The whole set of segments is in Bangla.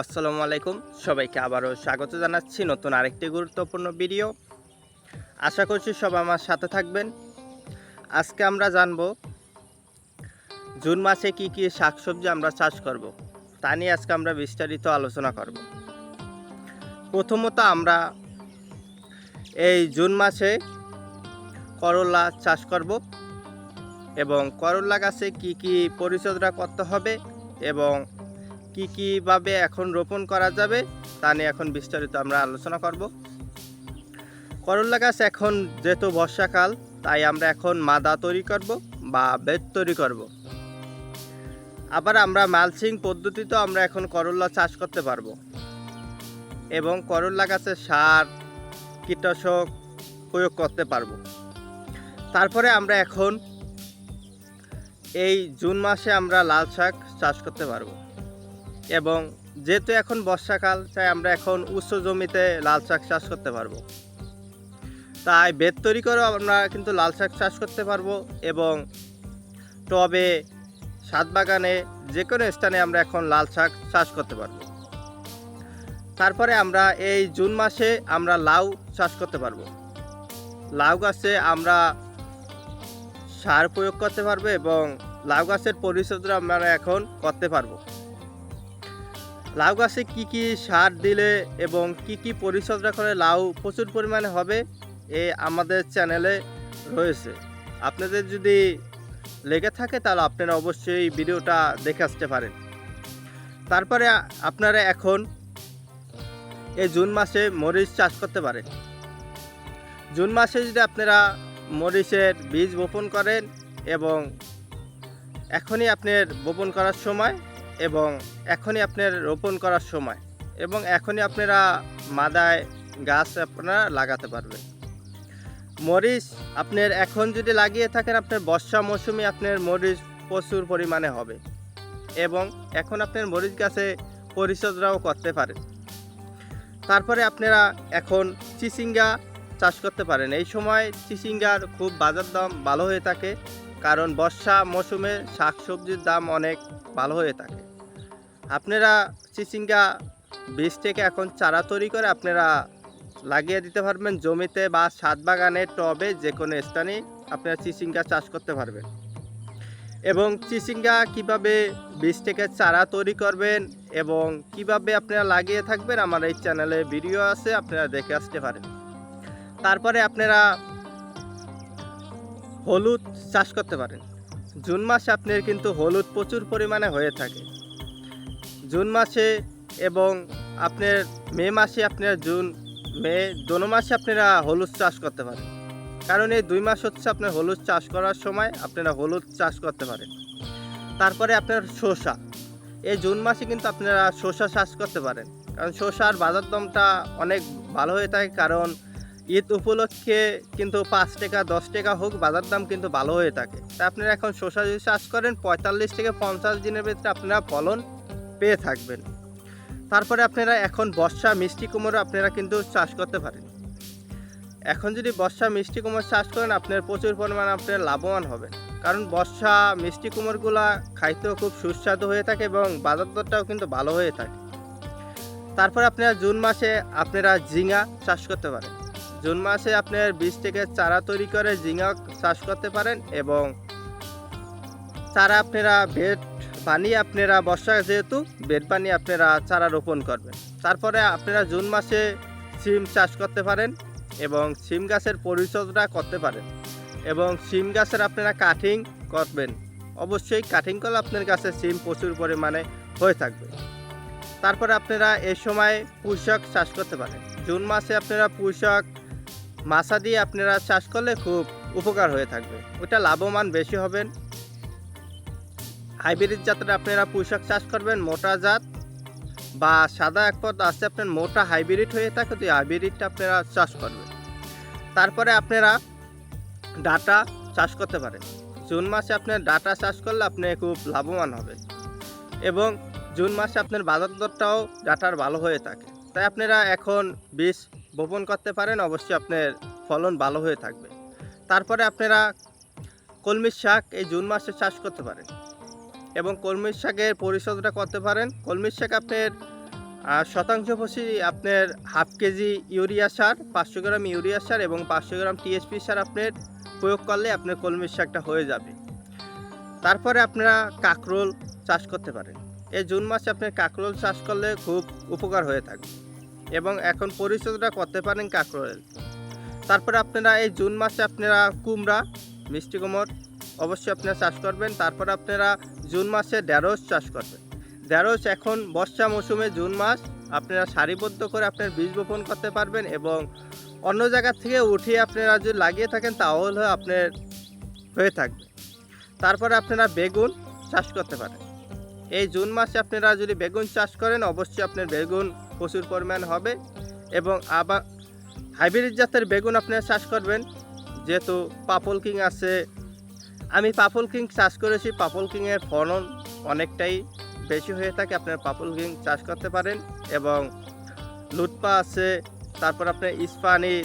আসসালামু আলাইকুম। সবাইকে আবারও স্বাগত জানাচ্ছি নতুন আরেকটি গুরুত্বপূর্ণ ভিডিও। আশা করছি সবাই আমার সাথে থাকবেন। আজকে আমরা জানব, জুন মাসে কি কি শাকসবজি আমরা চাষ করব, তা নিয়ে আজকে আমরা বিস্তারিত আলোচনা করব। প্রথমত আমরা এই জুন মাসে করলা চাষ করব এবং করলা গাছে কি কি পরিচর্যা করতে হবে এবং কি কীভাবে এখন রোপণ করা যাবে তা নিয়ে এখন বিস্তারিত আমরা আলোচনা করব। করলা গাছ এখন যেহেতু বর্ষাকাল, তাই আমরা এখন মাদা তৈরি করব বা বেদ তৈরি করব। আবার আমরা মালচিং পদ্ধতিতেও আমরা এখন করলা চাষ করতে পারব। এবং করলা গাছের সার, কীটনাশক প্রয়োগ করতে পারব। তারপরে আমরা এখন এই জুন মাসে আমরা লাল শাক চাষ করতে পারব। এবং যেহেতু এখন বর্ষাকাল, তাই আমরা এখন উচ্চ জমিতে লাল শাক চাষ করতে পারব। তাই বেদ তৈরি করেও আমরা কিন্তু লাল শাক চাষ করতে পারব এবং টবে সাত বাগানে যে কোনো স্থানে আমরা এখন লাল শাক চাষ করতে পারব। তারপরে আমরা এই জুন মাসে আমরা লাউ চাষ করতে পারব। লাউ গাছে আমরা সার প্রয়োগ করতে পারব এবং লাউ গাছের পরিচর্যা আমরা এখন করতে পারব। লাউ গাছে কি কি সার দিলে এবং কি কি পরিচর্যা করে লাউ প্রচুর পরিমাণে হবে এ আমাদের চ্যানেলে রয়েছে। আপনাদের যদি লেগে থাকে তাহলে আপনারা অবশ্যই ভিডিওটা দেখে আসতে পারেন। তারপরে আপনারা এখন এই জুন মাসে মরিচ চাষ করতে পারেন। জুন মাসে যদি আপনারা মরিচের বীজ বপন করেন এবং এখনই আপনার বপন করার সময় এবং এখনই আপনার রোপণ করার সময় এবং এখনই আপনারা মাদায় গাছ আপনারা লাগাতে পারবেন। মরিচ আপনার এখন যদি লাগিয়ে থাকেন, আপনার বর্ষা মৌসুমে আপনার মরিচ প্রচুর পরিমাণে হবে এবং এখন আপনার মরিচ গাছে পরিচর্যাও করতে পারেন। তারপরে আপনারা এখন চিচিঙ্গা চাষ করতে পারেন। এই সময় চিচিঙ্গার খুব বাজার দাম ভালো হয়ে থাকে, কারণ বর্ষা মৌসুমে শাকসবজির দাম অনেক ভালো হয়ে থাকে। আপনারা চিচিঙ্গা বীজ থেকে এখন চারা তৈরি করে আপনারা লাগিয়ে দিতে পারবেন। জমিতে বা ছাদ বাগানে, টবে যে কোনো স্থানে আপনারা চিচিঙ্গা চাষ করতে পারবেন। এবং চিচিঙ্গা কীভাবে বীজ থেকে চারা তৈরি করবেন এবং কীভাবে আপনারা লাগিয়ে থাকবেন, আমার এই চ্যানেলে ভিডিও আছে, আপনারা দেখে আসতে পারেন। তারপরে আপনারা হলুদ চাষ করতে পারেন। জুন মাসে আপনার কিন্তু হলুদ প্রচুর পরিমাণে হয়ে থাকে। জুন মাসে এবং আপনার মে মাসে আপনার জুন, মে, দোনো মাসে আপনারা হলুদ চাষ করতে পারেন। কারণ এই দুই মাস হচ্ছে আপনার হলুদ চাষ করার সময় আপনারা হলুদ চাষ করতে পারেন। তারপরে আপনার শসা। এই জুন মাসে কিন্তু আপনারা শসা চাষ করতে পারেন। কারণ শসার বাজার দামটা অনেক ভালো হয়ে থাকে কারণ ঈদ উপলক্ষে কিন্তু পাঁচ টাকা, দশ টাকা হোক বাজার দাম কিন্তু ভালো হয়ে থাকে। তা আপনারা এখন শসা যদি চাষ করেন, পঁয়তাল্লিশ থেকে পঞ্চাশ দিনের ভিতরে আপনারা ফলন পেয়ে থাকবেন। তারপরে আপনারা এখন বর্ষা মিষ্টি কুমড়ো আপনারা কিন্তু চাষ করতে পারেন। এখন যদি বর্ষা মিষ্টি কুমড়ো চাষ করেন, আপনার প্রচুর পরিমাণে আপনার লাভবান হবেন। কারণ বর্ষা মিষ্টি কুমড়োগুলা খাইতেও খুব সুস্বাদু হয়ে থাকে এবং বাজার দরটাও কিন্তু ভালো হয়ে থাকে। তারপর আপনারা জুন মাসে আপনারা ঝিঙা চাষ করতে পারেন। জুন মাসে আপনার বীজ থেকে চারা তৈরি করে ঝিঙা চাষ করতে পারেন এবং চারা আপনারা বেড বানিয়ে আপনারা বর্ষা যেহেতু, বেড পানি আপনারা চারা রোপণ করবেন। তারপরে আপনারা জুন মাসে সিম চাষ করতে পারেন এবং সিম গাছের পরিচর্যা করতে পারেন এবং সিম গাছের আপনারা কাটিং করবেন। অবশ্যই কাটিং করলে আপনার গাছে সিম প্রচুর পরিমাণে হয়ে থাকবে। তারপরে আপনারা এই সময় পুঁইশাক চাষ করতে পারেন। জুন মাসে আপনারা পুঁইশাক, মাছা দিয়ে আপনারা চাষ করলে খুব উপকার হয়ে থাকবে। ওটা লাভবান বেশি হবেন। হাইব্রিড জাতের আপনারা পুঁইশাক চাষ করবেন, মোটা জাত বা সাদা এক পদ আছে, আপনার মোটা হাইব্রিড হয়ে থাকে, তো হাইব্রিডটা আপনারা চাষ করবেন। তারপরে আপনারা ডাটা চাষ করতে পারেন। জুন মাসে আপনার ডাটা চাষ করলে আপনি খুব লাভবান হবেন এবং জুন মাসে আপনার বাজার দরটাও ডাটার ভালো হয়ে থাকে। তাই আপনারা এখন বীজ বপন করতে পারেন, অবশ্যই আপনার ফলন ভালো হয়ে থাকবে। তারপরে আপনারা কলমির শাক এই জুন মাসে চাষ করতে পারেন। এবং কলমির শাকের পরিশোধটা করতে পারেন। কলমির শাক আপনার শতাংশ প্রতি আপনার হাফ কেজি ইউরিয়া সার, পাঁচশো গ্রাম ইউরিয়া সার এবং পাঁচশো গ্রাম টিএসপি সার আপনার প্রয়োগ করলে আপনার কলমির শাকটা হয়ে যাবে। তারপরে আপনারা কাকরোল চাষ করতে পারেন। এই জুন মাসে আপনি কাকরোল চাষ করলে খুব উপকার হয়ে থাকবে এবং এখন পরিচর্যা করতে পারেন কাকরোলের। তারপরে আপনারা এই জুন মাসে আপনারা কুমড়া, মিষ্টি কুমড় অবশ্যই আপনারা চাষ করবেন। তারপরে আপনারা জুন মাসে ঢেঁড়স চাষ করবেন ঢেঁড়স এখন বর্ষা মৌসুমে জুন মাস, আপনারা সারিবদ্ধ করে আপনার বীজ বপন করতে পারবেন এবং অন্য জায়গা থেকে উঠিয়ে আপনারা যদি লাগিয়ে থাকেন, তাহলে আপনার হয়ে থাকবে। তারপরে আপনারা বেগুন চাষ করতে পারেন। এই জুন মাসে আপনারা যদি বেগুন চাষ করেন, অবশ্যই আপনার বেগুন প্রচুর পরিমাণ হবে এবং আবার হাইব্রিড জাতের বেগুন আপনারা চাষ করবেন। যেহেতু পাপল কিং আছে আমি পাপল কিং চাষ করেছি। পাপল কিংয়ের ফলন অনেকটাই বেশি হয়ে থাকে। আপনার পাপল কিং চাষ করতে পারেন এবং লুটপা আছে, তারপর আপনার ইস্পানির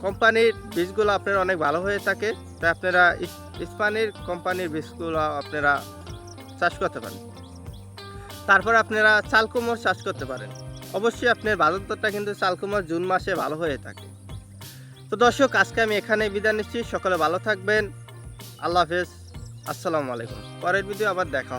কোম্পানির বীজগুলো আপনার অনেক ভালো হয়ে থাকে। তাই আপনারা ইস- ইস্পানির কোম্পানির বীজগুলো আপনারা চাষ করতে পারেন। তারপর আপনারা চালকুমড় চাষ করতে পারেন। অবশ্যই আপনার বাজারটা কিন্তু চালকুমড় জুন মাসে ভালো হয়ে থাকে। তো দর্শক, আজকে আমি এখানে বিদায় নিচ্ছি। সকলে ভালো থাকবেন। আল্লাহ হাফেজ আসসালামু আলাইকুম পরের ভিডিও আবার দেখা।